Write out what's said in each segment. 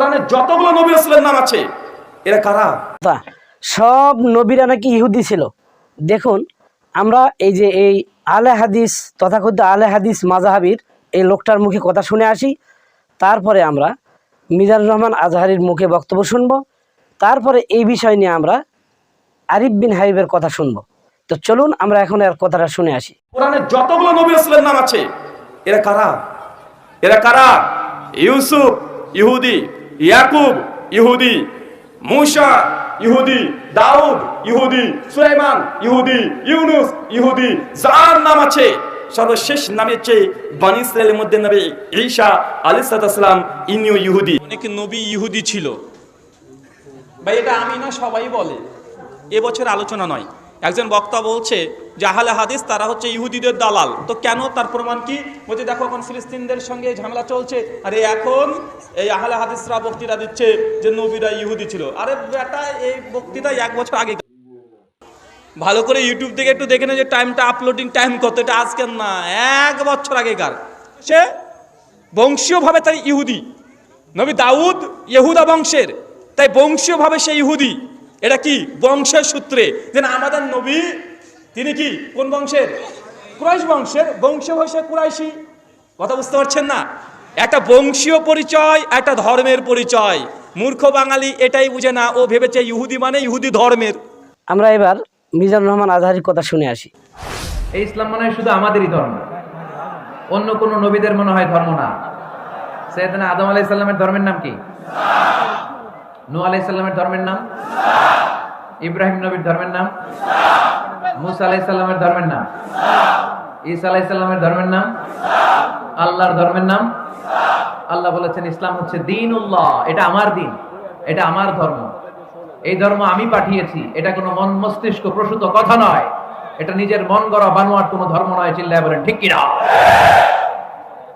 কোরআনে যতগুলো নবী রাসূলের নাম আছে এরা কারা? সব নবীরা নাকি ইহুদি ছিল। দেখুন আমরা এই যে এই আলে হাদিস তথাকথিত আলে হাদিস মাজাহাবির এই লোকটার মুখে কথা শুনে আসি। তারপরে আমরা মিজানুর রহমান আজহারির মুখে বক্তব্য শুনব। তারপরে এই বিষয় নিয়ে আমরা আরিফ বিন হাবিবের কথা শুনব। তো চলুন আমরা এখন এর কথাটা শুনে আসি। কোরআনে যতগুলো নবী রাসূলের নাম আছে এরা কারা? এরা কারা? ইউসুফ ইহুদি ইয়াকুব ইহুদি, মূসা ইহুদি, দাউদ ইহুদি, সুলাইমান ইহুদি, ইউনুস ইহুদি, যার নাম আছে সর্বশেষ নামে হচ্ছে বানি ইসরায়েলের মধ্যে নবী ঈসা আলাইহিস সালাম ইনিও ইহুদি। অনেক নবী ইহুদি ছিল। ভাই, এটা আমি না সবাই বলে। এবছর আলোচনা নয়। একজন বক্তা বলছে যে আহলে হাদিস, তারা হচ্ছে ইহুদিদের দালাল। তো কেন? তার প্রমাণ কি? বলছে, দেখো এখন ফিলিস্তিনদের সঙ্গে ঝামেলা চলছে। আরে এখন এই আহলে হাদিসরা বক্তৃতা দিচ্ছে যে নবীরা ইহুদি ছিল। আরে বেটা, এই বক্তৃতা এক বছর আগে। ভালো করে ইউটিউব থেকে একটু দেখে যে টাইমটা আপলোডিং টাইম কত। এটা আজকের না, এক বছর আগেকার। সে বংশীয়ভাবে তাই ইহুদি। নবী দাউদ ইহুদা বংশের। তাই বংশীয়ভাবে সে ইহুদি। এটা কি? বংশের সূত্রে। যেন আমাদের নবী তিনি কি? কোন বংশের? কুরাইশ বংশের। বংশ হয়েছে কুরাইশি। কথা বুঝতে পারছেন না? একটা বংশীয় পরিচয় একটা ধর্মের পরিচয়। মূর্খ বাঙালি এটাই বুঝে না। ও ভেবেছে ইহুদি মানে ইহুদি ধর্মের। আমরা এবার মিজানুর রহমান আজহারির কথা শুনে আসি। এই ইসলাম মনে হয় শুধু আমাদেরই ধর্ম। অন্য কোন নবীদের মনে হয় ধর্ম না। সৈয়দনা আদম আলাই সাল্লামের ধর্মের নাম কি? নু আলাই সাল্লামের ধর্মের নাম? ইব্রাহিম নবীর ধর্মের নাম? মুসা ধর্মের নাম? ঈসা ধর্মের নাম? আল্লাহর ধর্মের নাম? আল্লাহ বলেছেন, ইসলাম হচ্ছে দিন উল্লাহ এটা আমার দিন, এটা আমার ধর্ম। এই ধর্ম আমি পাঠিয়েছি, এটা কোনো মন মস্তিষ্ক প্রসূত কথা নয়। এটা নিজের মন গড়া বানোয়ার কোনো ধর্ম নয়, চিল্লায় বলেন, ঠিক কিনা?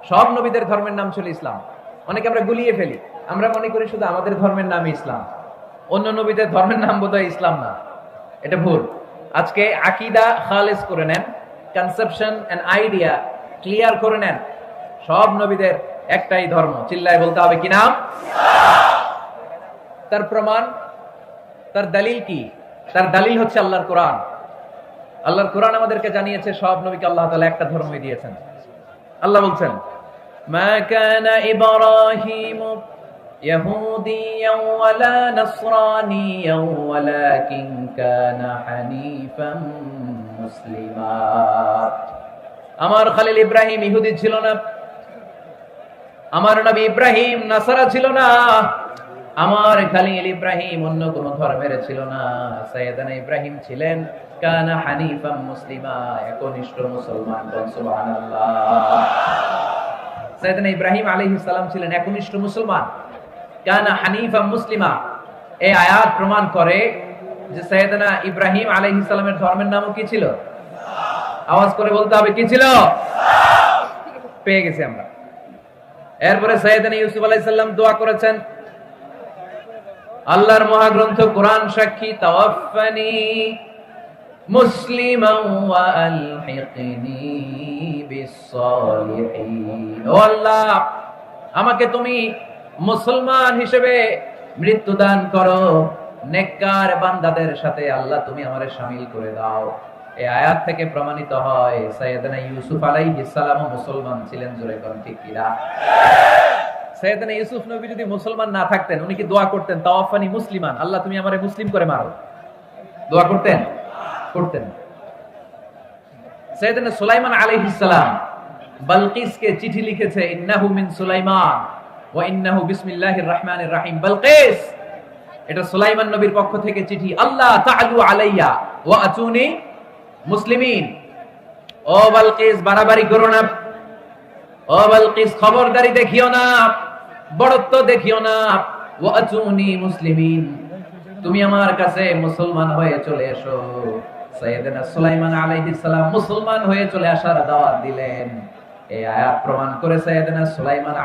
সব নবীদের ধর্মের নাম ছিল ইসলাম। অনেকে আমরা গুলিয়ে ফেলি। আমরা মনে করি শুধু আমাদের ধর্মের নাম ইসলাম। অন্য নবীদের ধর্মের নাম বোধহয় ইসলাম না। এটা ভুল। আজকে আকিদা খালেজ করে নেন কনসেপশন এন্ড আইডিয়া ক্লিয়ার করে নেন। সব নবীদের একটাই ধর্ম, চিল্লায় বলতে হবে কি নাম? তার প্রমাণ, তার দলিল কি? তার দলিল হচ্ছে আল্লাহর কোরআন। আল্লাহর কোরআন আমাদেরকে জানিয়েছে, সব নবীকে আল্লাহ তাআলা একটা ধর্মই দিয়েছেন। আল্লাহ বলছেন, মা কানা ইব্রাহিম يهوديا ولا نصرانيا ولكن كان حنيفا مسلما আমার খালিল ইব্রাহিম ইহুদি ছিল না আমার নবী ইব্রাহিম নাসারা ছিল না আমার খালিল ইব্রাহিম অন্য কোন ধর্মের ছিল না সৈয়দানা ইব্রাহিম ছিলেন কানা হানিফাম মুসলিমা একনিষ্ঠ মুসলমান বল সুবহানাল্লাহ সৈয়দানা ইব্রাহিম আলাইহিস সালাম ছিলেন একনিষ্ঠ মুসলমান কানা হানিফাম মুসলিমা। এই আয়াত প্রমাণ করে যে সৈয়দানা ইব্রাহিম আলাইহিস সালামের ধর্মের নামও কি ছিল? আওয়াজ করে বলতে হবে, কি ছিল? পেয়ে গেছি আমরা। এরপরে সৈয়দানা ইউসুফ আলাইহিস সালাম দোয়া করেছেন, আল্লাহর মহাগ্রন্থ কোরআন সাক্ষী তাওয়াফানি মুসলিমান আলহিকনি বিসসালিহিন। ও আল্লাহ, আমাকে তুমি মুসলমান হিসেবে মৃত্যু দান করো। নেককার বান্দাদের সাথে আল্লাহ তুমি আমারে শামিল করে দাও। এই আয়াত থেকে প্রমাণিত হয় সৈয়দনা ইউসুফ আলাইহিস সালাম মুসলমান ছিলেন, জোরে কোন, ঠিক কিনা সৈয়দনা ইউসুফ নবী যদি মুসলমান না থাকতেন, উনি কি দোয়া করতেন? তাওয়াফানি মুসলিমান, আল্লাহ তুমি আমারে মুসলিম করে মারো। দোয়া করতেন? করতেন। সৈয়দনা সুলাইমান আলাইহিস সালাম, বালকিসকে চিঠি লিখেছে, ইন্নাহু মিন সুলাইমান। ওয়া ইন্নাহু বিসমিল্লাহির রহমানির রহিম। বালকিস এটা সুলাইমান নবীর পক্ষ থেকে চিঠি। আল্লাহ তাআলু আলাইয়া ওয়া আতুনি মুসলিমিন। ও বাড়াবাড়ি করো না। ও খবরদারি দেখিও না। বড়ত্ব দেখিও না। ওয়াজুনি মুসলিমিন। তুমি আমার কাছে মুসলমান হয়ে চলে এসো। সাইয়েদনা সুলাইমান আলাইহিস সালাম মুসলমান হয়ে চলে আসার দাওয়াত দিলেন। প্রমাণ সাইয়েদনা সুলাইমান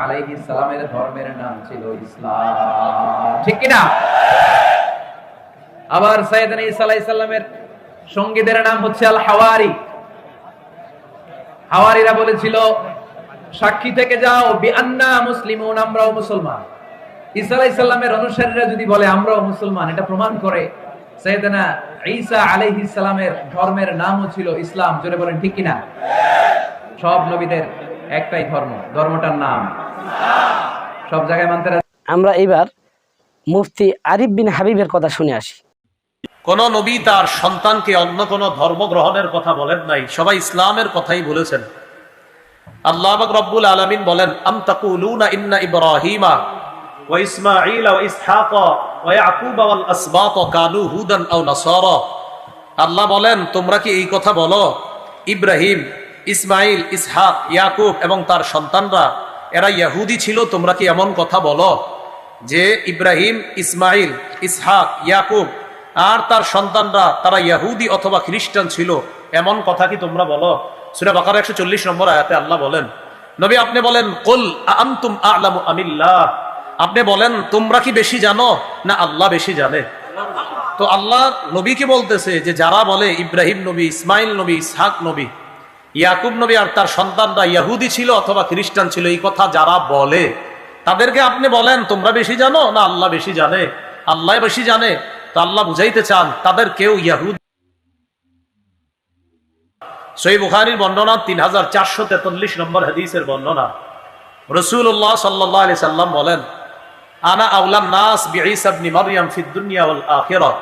সালামের ধর্মের নাম ছিল ইসলাম। ঠিক না আবার সাইয়েদনা সঙ্গীদের নাম হচ্ছে আল হাওয়ারি হাওয়ারিরা বলেছিল, সাক্ষী থেকে যাও, বিআন্না মুসলিমুন, আমরাও মুসলমান। ঈসা অনুসারীরা যদি বলে, আমরাও মুসলমান, এটা প্রমাণ করে সৈয়দনা ঈসা আলাইহিস সালামের ধর্মের নামও ছিল ইসলাম। জোরে বলেন, ঠিক কিনা? সব নবীদের একটাই ধর্ম। ধর্মটার নাম। সব জায়গায় মানতে আমরা এবার মুফতি আরিফ বিন হাবিবের কথা শুনে আসি। কোন নবী তার সন্তানকে অন্য কোন ধর্ম গ্রহণের কথা বলেন নাই। সবাই ইসলামের কথাই বলেছেন। আল্লাহ রব্বুল আলামিন বলেন আম তাকুলুনা ইন্না ইব্রাহিমা ওয়া ইসমাঈল ওয়া ইসহাক ওয়া ইয়াকুব ওয়াল আসবাত কানু হুদান আও নাসারা। আল্লাহ বলেন তোমরা কি এই কথা বলো? ইব্রাহিম ইসমাইল, ইসহাক, ইয়াকুব এবং তার সন্তানরা, এরা ইয়াহুদি ছিল, তোমরা কি এমন কথা বলো? যে ইব্রাহিম, ইসমাইল, ইসহাক, ইয়াকুব আর তার সন্তানরা, তারা ইয়াহুদি অথবা খ্রিস্টান ছিল, এমন কথা কি তোমরা বলো? সুরা বাকার একশো চল্লিশ নম্বর আয়াতে আল্লাহ বলেন, নবী আপনি বলেন, কুল আন্তুম আলামু আমিল্লাহ আপনি বলেন, তোমরা কি বেশি জানো? না, আল্লাহ বেশি জানে। তো আল্লাহ নবীকে বলতেছে যে, যারা বলে ইব্রাহিম নবী, ইসমাইল নবী, ইসহাক নবী ইয়াকুব নবী আর তার সন্তানরা ইয়াহুদি ছিল অথবা খ্রিস্টান ছিল, এই কথা যারা বলে, তাদেরকে আপনি বলেন, তোমরা বেশি জানো? না, আল্লাহ বেশি জানে। আল্লাহ বেশি জানে? তো আল্লাহ বুঝাইতে চান। তাদের কেউ ইয়াহুদ বর্ণনা তিন হাজার চারশো তেতাল্লিশ নম্বর হাদিসের বর্ণনা। রসুল্লাহ সাল্লাহ আলি সাল্লাম বলেন, আনা আউলাম নাস বিঈসাবনি মারিয়াম ফিদ দুনিয়া ওয়াল আখিরাত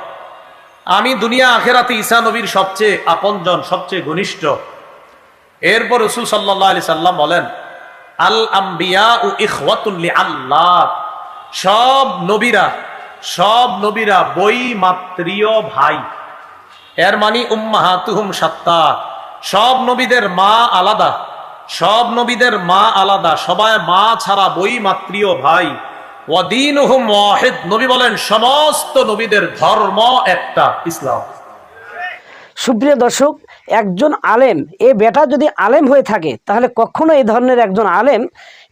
আমি দুনিয়া আখেরাতে ঈসা নবীর সবচেয়ে আপনজন, সবচেয়ে ঘনিষ্ঠ। এরপর রসুল সাল্লাহ আলি সাল্লাম বলেন, আল আম্বিয়া ও আল্লাহ সব নবীরা সব নবীরা বই ভাই। এর মানি উম্মাহাতুহুম সাত্তা। সব নবীদের মা আলাদা, সব নবীদের মা আলাদা, সবাই মা ছাড়া বই মাত্রীয় ভাই ওয়াহিদ, নবী বলেন সমস্ত নবীদের ধর্ম একটা, ইসলাম। সুপ্রিয় দর্শক একজন আলেম, এ বেটা যদি আলেম হয়ে থাকে, তাহলে কখনো এই ধরনের একজন আলেম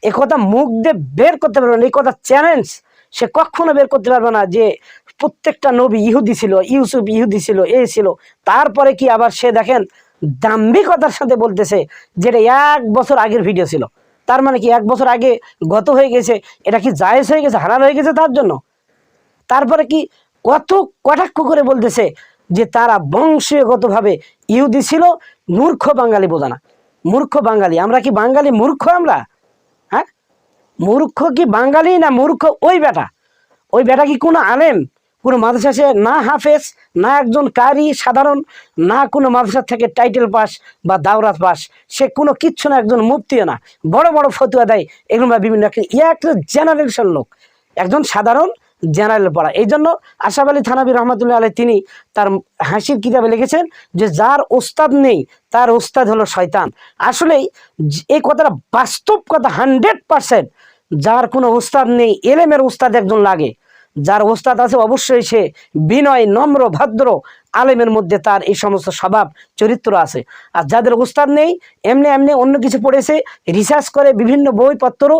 এ কথা মুখ দিয়ে বের করতে পারবে না, এই কথা চ্যালেঞ্জ সে কখনো বের করতে পারবে না যে প্রত্যেকটা নবী ইহুদি ছিল, ইউসুফ ইহুদি ছিল, এ ছিল। তারপরে কি আবার সে দেখেন দাম্ভিকতার সাথে বলতেছে যেটা এক বছর আগের ভিডিও ছিল। তার মানে কি এক বছর আগে গত হয়ে গেছে, এটা কি জায়েজ হয়ে গেছে হারাল হয়ে গেছে তার জন্য? তারপরে কি কত কটাক্ষ করে বলতেছে যে তারা বংশীয়গতভাবে ইহুদি ছিল, মূর্খ বাঙালি বোঝা না। মূর্খ বাঙালি, আমরা কি বাঙালি মূর্খ আমরা? হ্যাঁ? মূর্খ কি বাঙালি না মূর্খ? ওই বেটা। ওই বেটা কি কোনো আলেম? কোনো মাদ্রাসা সে না হাফেজ, না একজন কারি, সাধারণ, না কোনো মাদ্রাসা থেকে টাইটেল পাস বা দাওরাত পাস। সে কোনো কিচ্ছু না, একজন মুক্তিও না। বড় বড় ফতুয়া দেয়। এগুলো বিভিন্ন একটা জেনারেশন লোক। একজন সাধারণ জেনারেল পড়া। এই জন্য আশাফ আলী থানাবি রহমতুল্লাহ আলী তিনি তার হাসির কিতাবে লিখেছেন যে, যার ওস্তাদ নেই, তার ওস্তাদ হলো শয়তান। আসলেই এই কথাটা বাস্তব কথা হান্ড্রেড পারসেন্ট। যার কোনো ওস্তাদ নেই, এলেমের ওস্তাদ একজন লাগে। যার ওস্তাদ আছে, অবশ্যই সে বিনয়, নম্র, ভদ্র আলেমের মধ্যে তার এই সমস্ত স্বভাব, চরিত্র আছে। আর যাদের ওস্তাদ নেই, এমনি এমনি অন্য কিছু পড়েছে, রিসার্চ করে বিভিন্ন বইপত্র,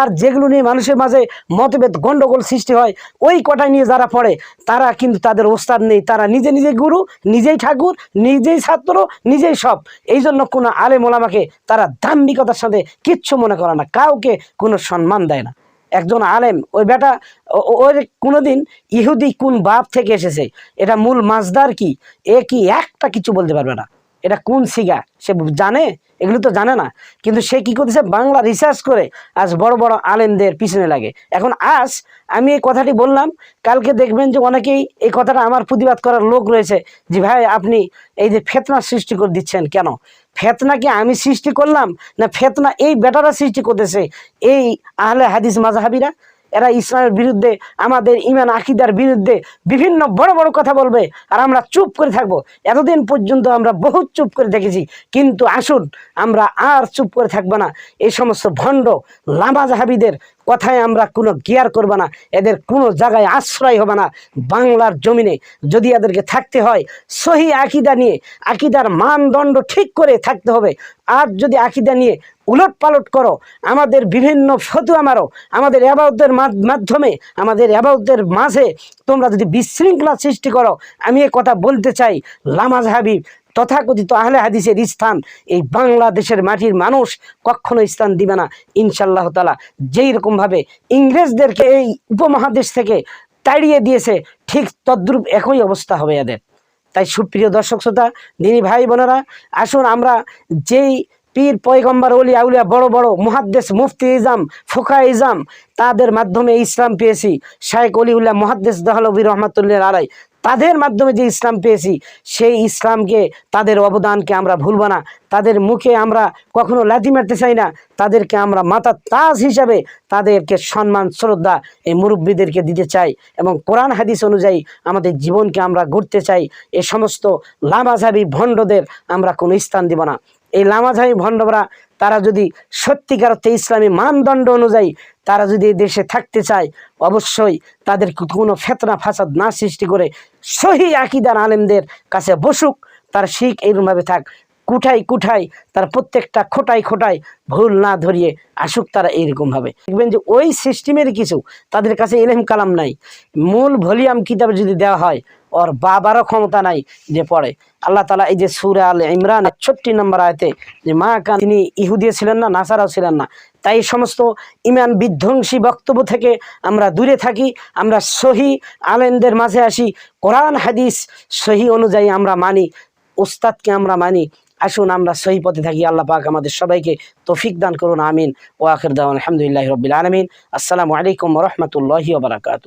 আর যেগুলো নিয়ে মানুষের মাঝে মতভেদ গণ্ডগোল সৃষ্টি হয়, ওই কটাই নিয়ে যারা পড়ে, তারা কিন্তু তাদের ওস্তাদ নেই। তারা নিজে নিজে গুরু, নিজেই ঠাকুর, নিজেই ছাত্র, নিজেই সব। এই জন্য কোনো আলেম ওলামাকে তারা দাম্ভিকতার সাথে কিচ্ছু মনে করে না। কাউকে কোনো সম্মান দেয় না। একজন আলেম, ওই বেটা ওর কোনোদিন ইহুদি কোন বাপ থেকে এসেছে? এটা মূল মাছদার কি? এ কি একটা কিছু বলতে পারবে না। এটা কোন সিগা? সে জানে? এগুলো তো জানে না। কিন্তু সে কি করতেছে? বাংলা রিসার্চ করে আজ বড় বড় আলেমদের পিছনে লাগে। এখন আজ আমি এই কথাটি বললাম, কালকে দেখবেন যে অনেকেই এই কথাটা আমার প্রতিবাদ করার লোক রয়েছে যে, ভাই, আপনি এই যে ফেতনা সৃষ্টি করে দিচ্ছেন কেন? ফেতনা কি আমি সৃষ্টি করলাম? না ফেতনা এই বেটারা সৃষ্টি করতেছে এই আহলে হাদিস মাজাহাবিরা এরা ইসলামের বিরুদ্ধে, আমাদের ইমান আকিদার বিরুদ্ধে বিভিন্ন বড় বড় কথা বলবে আর আমরা চুপ করে থাকব। এতদিন পর্যন্ত আমরা বহু চুপ করে দেখেছি, কিন্তু আসুন আমরা আর চুপ করে থাকব না। এই সমস্ত ভণ্ড লামাজাহাবিদের কথায় আমরা কোনো গিয়ার করব না, এদের কোনো জায়গায় আশ্রয় হবে না। বাংলার জমিনে যদি এদেরকে থাকতে হয়, সহি আকিদা নিয়ে আকিদার মানদণ্ড ঠিক করে থাকতে হবে। আর যদি আকিদা নিয়ে উলট পালট করো, আমাদের বিভিন্ন ফতুয়া মারো, আমাদের অ্যাবাউদের মাধ্যমে, আমাদের অ্যাবাউদের মাঝে তোমরা যদি বিশৃঙ্খলা সৃষ্টি করো, আমি এ কথা বলতে চাই, লামাজ হাবিব তথাকথিত আহলে হাদিসের স্থান। এই বাংলাদেশের মাটির মানুষ কখনো স্থান দিবে না ইনশাল্লাহ তালা যেই রকমভাবে ইংরেজদেরকে এই উপমহাদেশ থেকে তাড়িয়ে দিয়েছে, ঠিক তদ্রূপ একই অবস্থা হবে এদের। তাই সুপ্রিয় দর্শক শ্রোতা, দিনী ভাই বোনেরা, আসুন আমরা যেই পীর, পয়গম্বর অলি আউলিয়া বড় বড় মুহাদ্দেস, মুফতি ইজাম ফোকা ইজাম, তাদের মাধ্যমে ইসলাম পেয়েছি। শায়েক অলিউল্লাহ মুহাদ্দেস দহলবী রহমতুল্লাহ আলাই তাদের মাধ্যমে যে ইসলাম পেয়েছি, সেই ইসলামকে, তাদের অবদানকে আমরা ভুলব না। তাদের মুখে আমরা কখনো লাথি মারতে চাই না। তাদেরকে আমরা মাথা তাজ হিসাবে তাদেরকে সম্মান, শ্রদ্ধা এই মুরব্বীদেরকে দিতে চাই এবং কোরআন, হাদিস অনুযায়ী আমাদের জীবনকে আমরা গড়তে চাই। এ সমস্ত লামাঝাবি ভণ্ডদের আমরা কোনো স্থান দিব না। এই লামাঝামি ভণ্ডবরা, তারা যদি সত্যিকার অর্থে ইসলামী মানদণ্ড অনুযায়ী তারা যদি দেশে থাকতে চায়, অবশ্যই তাদের কোনো ফেতনা, ফাসাদ না সৃষ্টি করে সহি আকিদার আলেমদের কাছে বসুক, তার শিখ এইরকমভাবে থাক। কুঠাই কুঠাই তার প্রত্যেকটা খোটাই খোটাই ভুল না ধরিয়ে আসুক তারা এইরকমভাবে। দেখবেন যে ওই সিস্টেমের কিছু তাদের কাছে এলেম কালাম নাই। মূল ভলিউম কিতাব যদি দেওয়া হয়, ওর বাবারও ক্ষমতা নাই যে পড়ে। আল্লাহ তালা এই যে সুরে আল ইমরান ছট্টি নম্বর আয়তে যে মা কান, তিনি ইহুদিও ছিলেন না, নাসারাও ছিলেন না। তাই সমস্ত ইমান বিধ্বংসী বক্তব্য থেকে আমরা দূরে থাকি, আমরা সহি আলেমদের মাঝে আসি, কোরআন, হাদিস সহি অনুযায়ী আমরা মানি ওস্তাদকে আমরা মানি আসুন আমরা সহি পথে থাকি। আল্লাহ পাক আমাদের সবাইকে তফিক দান করুন, আমিন। ও আখির দাওয়ান আলহামদুলিল্লাহ রবিল আলমিন। আসসালামু আলাইকুম রহমতুল্লাহি ওবরাকাতু